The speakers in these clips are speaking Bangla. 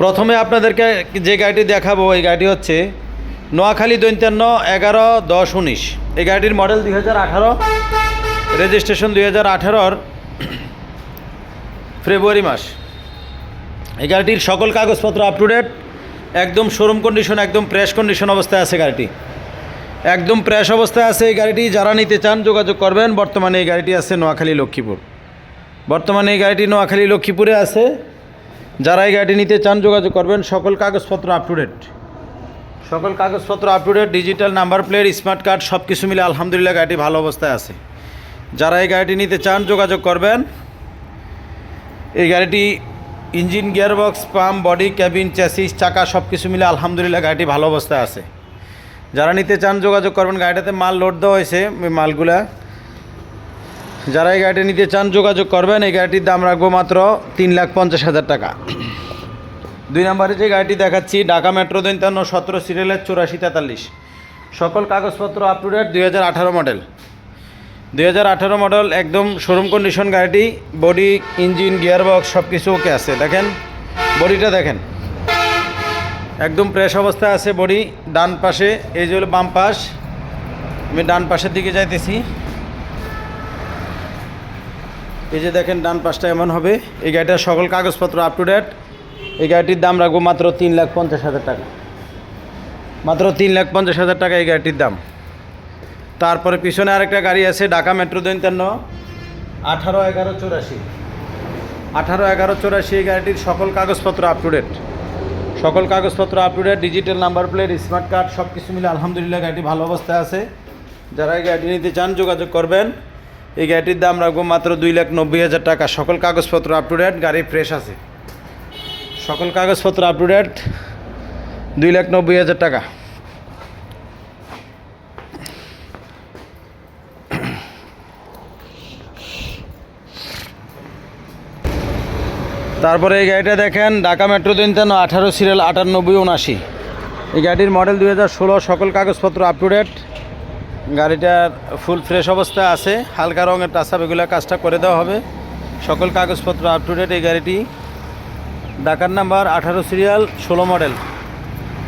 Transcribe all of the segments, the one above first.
প্রথমে আপনাদেরকে যে গাড়িটি দেখাবো, এই গাড়িটি হচ্ছে নোয়াখালী দৈন্তান্ন এগারো দশ উনিশ। এই গাড়িটির মডেল দুই হাজার আঠারো, রেজিস্ট্রেশন দুই হাজার আঠারোর ফেব্রুয়ারি মাস। এই গাড়িটির সকল কাগজপত্র আপ টু ডেট একদম শোরুম কন্ডিশন একদম প্রেস কন্ডিশন অবস্থায় আছে গাড়িটি। একদম প্রেস অবস্থায় আছে এই গাড়িটি। যারা নিতে চান, যোগাযোগ করবেন। বর্তমানে এই গাড়িটি আছে নোয়াখালী লক্ষ্মীপুর। বর্তমানে এই গাড়িটি নোয়াখালী লক্ষ্মীপুরে আছে। যারা এই গাড়িটি নিতে চান যোগাযোগ করবেন, সকল কাগজপত্র আপ টু ডেট সকল কাগজপত্র up to date digital number plate smart card সব কিছু মিলে আলহামদুলিল্লাহ গাড়িটি ভালো অবস্থায় আছে। যারা এই গাড়িটি নিতে চান যোগাযোগ করবেন, এই গাড়িটি engine, gearbox, pump, body cabin chassis চাকা সব কিছু মিলে আলহামদুলিল্লাহ গাড়িটি ভালো অবস্থায় আছে। যারা নিতে চান যোগাযোগ করবেন, গাড়িটাতে মাল লোড দেওয়া হয়েছে মালগুলা যারা এই গাড়িটি নিতে চান, যোগাযোগ করবেন। এই গাড়িটির দাম রাখব মাত্র তিন লাখ পঞ্চাশ হাজার টাকা। দুই নম্বরে যে গাড়িটি দেখাচ্ছি, ঢাকা মেট্রো দৈন্তান্ন সতেরো সিরিয়ালের চুরাশি তেতাল্লিশ। সকল কাগজপত্র আপ টু ডেট দুই হাজার আঠারো মডেল দুই হাজার আঠারো মডেল একদম শোরুম কন্ডিশন গাড়িটি বডি ইঞ্জিন গিয়ারবক্স সব কিছু ওকে আছে। দেখেন বডিটা দেখেন। একদম প্রেস অবস্থায় আছে বডি ডান পাশে, এই যে হলো বাম পাশ। আমি ডান পাশের দিকে যাইতেছি। এই যে দেখেন, ডান পাশটা এমন হবে। এই গাড়িটার সকল কাগজপত্র আপ টু ডেট এই গাড়িটির দাম রাখব মাত্র তিন লাখ পঞ্চাশ হাজার টাকা। মাত্র তিন লাখ পঞ্চাশ হাজার টাকা এই গাড়িটির দাম। তারপরে পিছনে আরেকটা গাড়ি আছে, ঢাকা মেট্রো দৈন্তান্ন আঠারো এগারো চৌরাশি। আঠারো এগারো চৌরাশি এই গাড়িটির সকল কাগজপত্র আপ টু ডেট সকল কাগজপত্র up to date digital number plate smart card সব কিছু মিলে আলহামদুলিল্লাহ গাড়িটি ভালো অবস্থায় আছে। যারা এই গাড়িটি নিতে চান যোগাযোগ করবেন। এই গাড়িটির দাম রাখব মাত্র দুই লাখ নব্বই হাজার টাকা। সকল কাগজপত্র আপ টু ডেট গাড়ি ফ্রেশ আছে। সকল কাগজপত্র আপ টু ডেট দুই লাখ নব্বই হাজার টাকা। তারপরে এই গাড়িটা দেখেন, ঢাকা মেট্রো তিনতান্ন আঠারো সিরিয়াল আটানব্বই উনাশি এই গাড়ির মডেল দুই হাজার ষোলো, সকল কাগজপত্র আপ টু ডেট গাড়িটার ফুল ফ্রেশ অবস্থায় আছে, হালকা রঙের টাসাপ এগুলো কাজটা করে দেওয়া হবে। সকল কাগজপত্র আপ টু ডেট এই গাড়িটি। ঢাকার নাম্বার আঠারো সিরিয়াল ষোলো মডেল।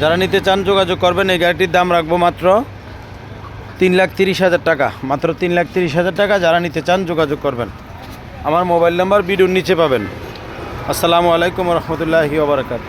যারা নিতে চান যোগাযোগ করবেন, এই গাড়িটির দাম রাখব মাত্র তিন লাখ তিরিশ হাজার টাকা। মাত্র তিন লাখ তিরিশ হাজার টাকা যারা নিতে চান যোগাযোগ করবেন। আমার মোবাইল নাম্বার ভিডিওর নিচে পাবেন। আসসালামু আলাইকুম রহমতুল্লাহি ওবরাকাত